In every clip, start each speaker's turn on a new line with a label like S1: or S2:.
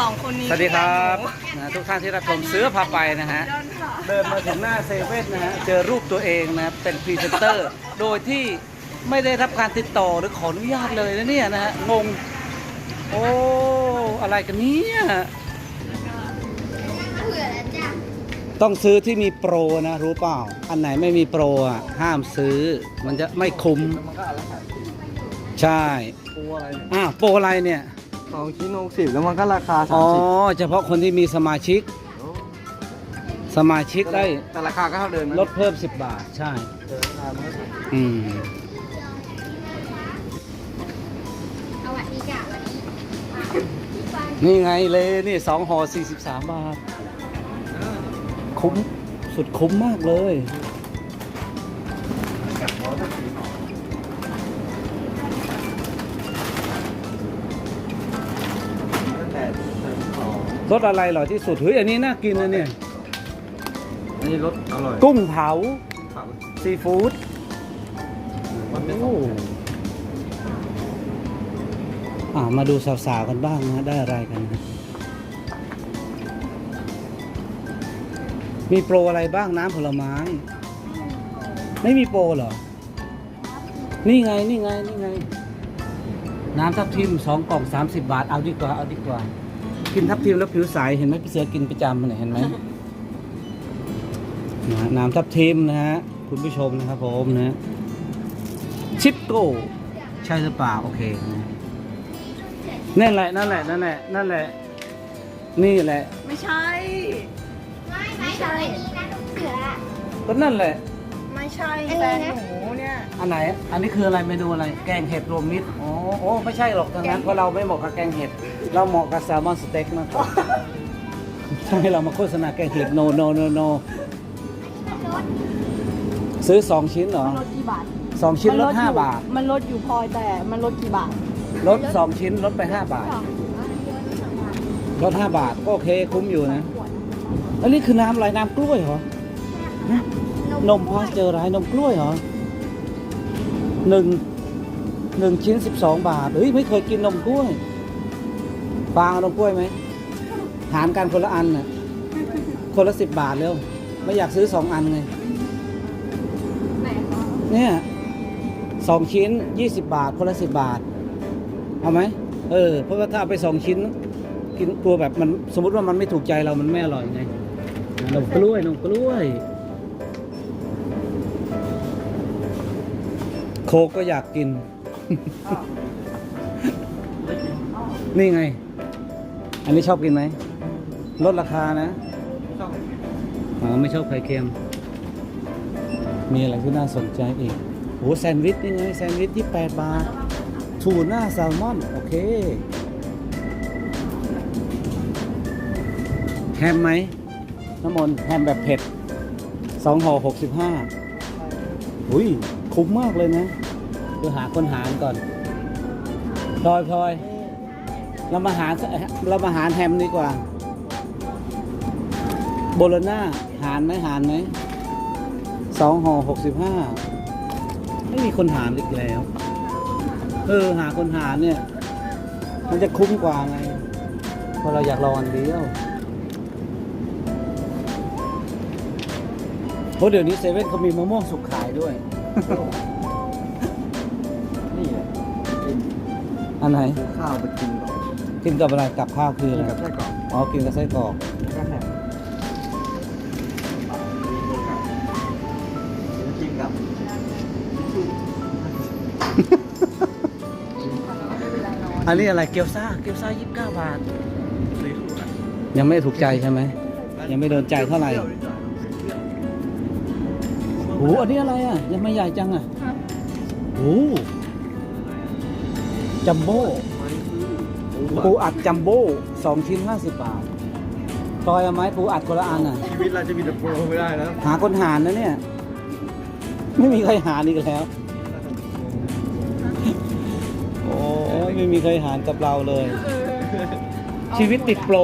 S1: สองคนนี้
S2: สวัสดีครับ
S1: แฟนหนู
S2: นะทุกท่านที่รับชมเสื้อพาไปนะฮะ เดินมาถึงหน้าเซเว่นนะฮะ เจอรูปตัวเองนะเป็นพรีเซนเตอร์ โดยที่ไม่ได้รับการติดต่อหรือขออนุญาตเลยนะเนี่ยนะฮะ งง โอ้ อะไรกันเนี่ยต้องซื้อที่มีโปรนะ รู้เปล่า อันไหนไม่มีโปรอะห้ามซื้อ มันจะไม่คุ้ม ใช่
S3: ตัวอะไรเนี่ย
S2: อ้าวโปรอะไรเนี่ย
S3: สองชิ้นหกสิบแล้วมันก็ราคาสา
S2: อ๋
S3: ม
S2: อ
S3: สิบ
S2: เฉพาะคนที่มีสมาชิก สมาชิกได้
S3: แต่ราคาก็เท่าเดิมนะ
S2: ลดเพิ่ม 10 บาท ใช่
S3: เออราคามันก็ถูก
S2: อืม
S4: เอาวันนี้จ้ะวันนี้
S2: นี่ไงเลยนี่สองห่อ43 บาท คุ้ม สุดคุ้มมากเลย รสอะไรอร่อยที่สุดเฮ้ยอันนี้น่ากินนะเนี่ย
S3: อันนี้รสอร่อย
S2: กุ้งเผา
S3: ครับ
S2: ซีฟู้ด
S3: มันเป็นสอง
S2: โอ้อ่ามาดูสาวๆกันบ้างนะได้อะไรกันนะมีโปรอะไรบ้างน้ำผลไม้ ไม่มีโปรเหรอ นี่ไงนี่ไงนี่ไง น้ำทับทิมสองกล่องสามสิบบาท เอาดีกว่า เอาดีกว่า กินทับทิมแล้วผิวใสเห็นไหมพี่เสือกินประจำเนี่ยเห็นไหมนะฮะน้ำทับทิมนะฮะคุณผู้ชมนะครับผมนะชิปโก้ใช่หรือเปล่าโอเคนะนั่นแหละนั่นแหละนั่นแหละนั่นแหละ นี่แหละ
S1: ไม่ใช่
S4: ไม่ไม่ใช่นี้นะลูกเสือ
S2: ก็นั่นแหละ
S1: ไม่ ใช่
S4: อันนี้
S1: แฟน
S4: นะ
S1: หนูเนี่ย
S2: อันไหน อันนี้คืออะไรเมนูอะไร แกงเห็ดรวมมิตรอ๋อโอ้ไม่ใช่หรอกทางนั้นเพราะเราไม่เหมาะกับแกงเห็ด เราเหมาะกับแซลมอนสเต็กมากกว่าใช่เรามาโฆษณาแกงเห็ดโนโนโนโนซื้อสองชิ้นเหรอ
S1: มันลดกี่บาท
S2: สองชิ้นลด
S1: มั
S2: ห้า
S1: อยู่
S2: บาท
S1: มันลดอยู่พอแต่มันลดกี่บาท
S2: ลดสองชิ้นลดไปห้าบาท ลดห้าบาทก็โอเคคุ้มอยู่นะ อันนี้คือน้ำอะไรน้ำกล้วยเหรอฮะ นมพาสเจอร์ไรนมกล้วยเหรอหนึ่งหนึ่งชิ้นสิบสองบาทเฮ้ยไม่เคยกินนมกล้วยฟางนมกล้วยไหมหารกันคนละอันน่ะคนละสิบบาทเร็วไม่อยากซื้อสองอันไงเนี่ยสองชิ้นยี่สิบบาทคนละสิบบาท เอาไหมเออเพราะว่าถ้าเอาไปสองชิ้น กินตัวแบบมันสมมติว่ามันไม่ถูกใจเรามันไม่อร่อยไงนมกล้วยนมกล้วย โคก็อยากกิน นี่ไง อันนี้ชอบกินไหม ลดราคานะ
S3: ชอบ
S2: อ๋อไม่ชอบไข่เค็ม มีอะไรที่น่าสนใจอีกโอ้แซนด์วิชนี่ไงแซนด์วิชที่8บาททูน่าแซลมอน โอเค แฮมไหม น้ำมนแฮมแบบเผ็ดสองห่อหกสิบห้าอุ้ย คุ้มมากเลยนะเดี๋ยวหาคนหารก่อนพลอยพลอยเรามาหารเรามาหารแฮมดีกว่า โบโลน่าหารไหมหารไหมสองห่อหกสิบห้าไม่มีคนหารอีกแล้ว เออหาคนหารเนี่ย มันจะคุ้มกว่าไงเพราะเราอยากลองอันเดียวเพราะเดี๋ยวนี้เซเว่นเขามีมะม่วงสุกขายด้วย
S3: นี่แหละกิน
S2: อันไหน
S3: ซื้อข้าวไปกินก่อน
S2: กินกับอะไรกับข้าวคือ
S3: กิ
S2: อะ
S3: น
S2: ไร
S3: กับไส้กรอก
S2: อ๋อ กินกับไส้กรอก
S3: แล้วก็แหนมกินกับทิชชู่
S2: อันนี้อะไรเกี๊ยวซ่า เกี๊ยวซ่ายี่สิบเก้าบาท
S3: ซีฟู้ดอะ
S2: ยังไม่ถูกใจใช่ไหม ยังไม่โดนใจเท่าไหร่โอ้ โหอันนี้อะไรอะยังไม่ใหญ่จังอะโอ้โหจัมโบ้ปูอัดจัมโบ้สองชิ้นห้าสิบบาทตอยเอาไหมปูอัดคนละอันอะ
S3: ชีวิตเราจะมีแต่โปรไม่ได้แล้ว
S2: หาคนหารนะเนี่ย ไม่มีใครหารอีกแล้ว โอ้ยไม่มีใครหารกับเราเลย ชีวิตติดโปร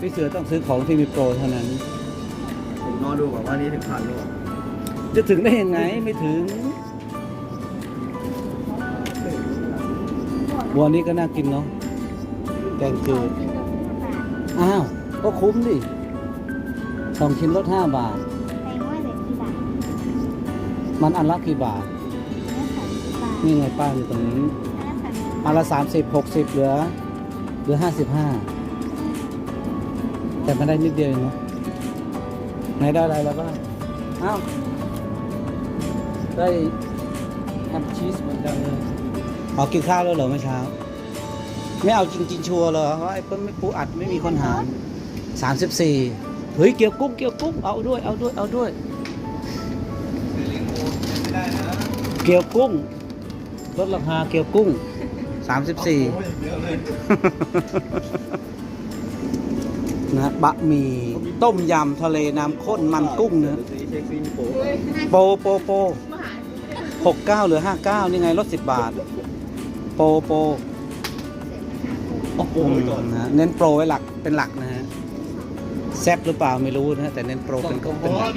S2: พี่เสือต้องซื้อของที่มีโปรเท่านั้น
S3: ผมรอดูก่อนว่านี้ถึงพันหรือเปล่า
S2: จะถึงได้ยังไงไม่ถึงวันนี้ก็น่ากินเนาะแกงจืดอ้าว ก็คุ้มดิสองชิ้นลดห้าบาท มันอันละกี่บาท
S4: นี่
S2: ไงป้าอยู่ตรงนี้อันละสามสิบหกสิบเหลือเหลือห้าสิบห้าแต่มันได้นิดเดียวเองเนาะไหนได้อะไรแล้วบ้างอ้าว ได้แฮมชีสเหมือนกันเลยอ๋อกินข้าวแล้วเหรอเมื่อเช้า ไม่เอาจริงๆชัวร์เหรอเพราะไอ้คนไม่ปูอัดไม่มีคนหารสามสิบสี่เฮ้ยเกี่ยวกุ้งเกี่ยวกุ้งเอาด้วยเอาด้วยเอาด้วย เกี่ยวกุ้งลดราคาเกี่ยวกุ้งสามสิบสี่
S3: โอ้ยเยอะเลย
S2: นะฮะบะหมี่ต้มยำทะเลน้ำข้นมันกุ้งเนื้อ
S3: ซื้อเช็คซิงโป
S2: โปรโป รโปรหกเก้าหรือห้าเก้านี่ไงลดสิบบาท โปรโปร
S3: โอ้โห
S2: อืม
S3: ก่อน
S2: นะฮะเน้นโปรไว้หลักเป็นหลักนะฮะแซบหรือเปล่าไม่รู้นะฮะแต่เน้นโปรเป็นก็เป็นหลัก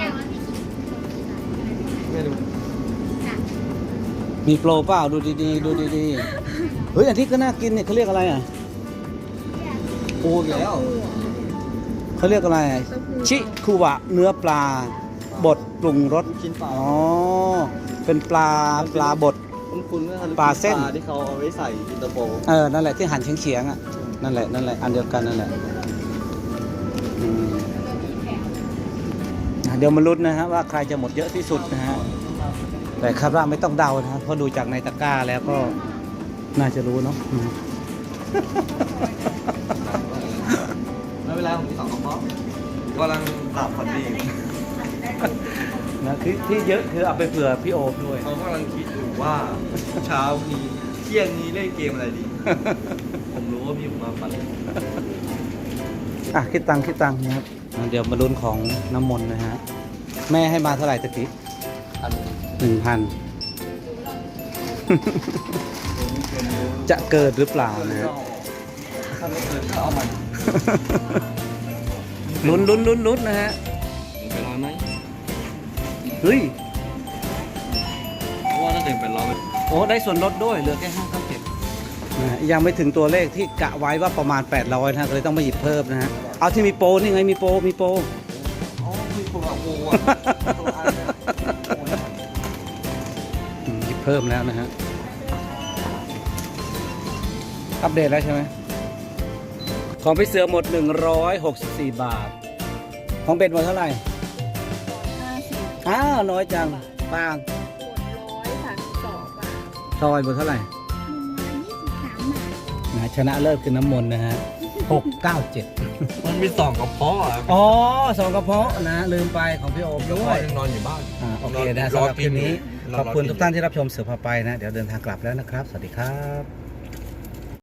S3: ไม่รู้
S2: มีโปรเปล่าดูดีๆดูดีๆเฮ้ยอันที่ก็น่ากินเนี่ยเขาเรียกอะไรอะ
S3: ปูอีกแล้ว
S2: เขาเรียกอะไรอะชิคุวะเนื้อปลา บดปรุงรส
S3: ลูกชิ้นปลา
S2: อ๋อเป็นปลาปลาบด
S3: คุณคุณก็
S2: ปลาเส้น
S3: ปลาที่เขาเอาไว้ใส่อินเตอร์โป
S2: เออนั่นแหละที่หั่นเฉียงๆอะนั่นแหละนั่นแหละอันเดียวกันนั่นแหละอืมอะเดี๋ยวมาลุ้นนะฮะว่าใครจะหมดเยอะที่สุดนะฮะแต่คาดว่าไม่ต้องเดานะฮะเพราะดูจากในตะกร้าแล้วก็น่าจะรู้เนาะอืม
S3: แล้วเวลาผมสองกระเพาะกำลังหลับพอดี
S2: นะที่ที่เยอะคือเอาไปเผื่อพี่โอมด้วย
S3: เขากำลังคิดอยู่ว่าเช้านี้เที่ยงนี้เล่นเกมอะไรดี ผมรู้ว่าพี่ผมมาฟัน
S2: อะคิดตังค์คิดตังค์นะครับอะเดี๋ยวมาลุ้นของน้ำมนต์นะฮะ แม่ให้มาเท่าไหร่ตะกี้
S3: อัน
S2: หนึ่งพันจะเกิดหรือเปล่านะฮะ
S3: ถ้าไม่เกินก็เอามัน
S2: ลุ้นลุ้นลุ้นลุ้นนะฮะ
S3: ไปร้อยไหม
S2: เฮ้ย
S3: เพราะว่าถ้าเกินไปร้อย
S2: โอ้ได้ส่วนลดด้วยเหลือแค่ห้าเก้าเจ็ดยังไม่ถึงตัวเลขที่กะไว้ว่าประมาณ 800นะฮะก็เลยต้องมาหยิบเพิ่มนะฮะเอาที่มีโปรนี่ไงมีโปรมีโปร
S3: อ๋อมีคนเอาโวอะคนละอันเลยโอ้ย
S2: อืมหยิบเพิ่มแล้วนะฮะ อัปเดตแล้วใช่ไหม ของพี่เสือหมด 164 บาท ของเบ็ดหมดเท่าไหร่
S1: ห้าสิบ
S2: อ้าวน้อยจังปาง
S1: หมดร้อยสามสิบสองบาท
S2: ทอยหมดเท่าไหร่
S4: หนึ่งร้อยยี่สิบสามบาท
S2: นะฮะชนะเลิศคือน้ำมนต์นะฮะ697
S3: มันมีสองกระเพาะอะ
S2: อ๋อสองกระเพาะนะลืมไปของพี่โอม
S3: กระ
S2: ด้ว
S3: เพาะ
S2: ย
S3: ยังนอนอยู่บ้าน
S2: อ่าโอเคนะ
S3: ร
S2: สำ
S3: อ
S2: หรับคลิปนี้
S3: รอ
S2: ขอบคุณ
S3: กิน
S2: ทุกท่านที่รับชมเสือพาไปนะ เดี๋ยวเดินทางกลับแล้วนะครับ สวัสดีครับ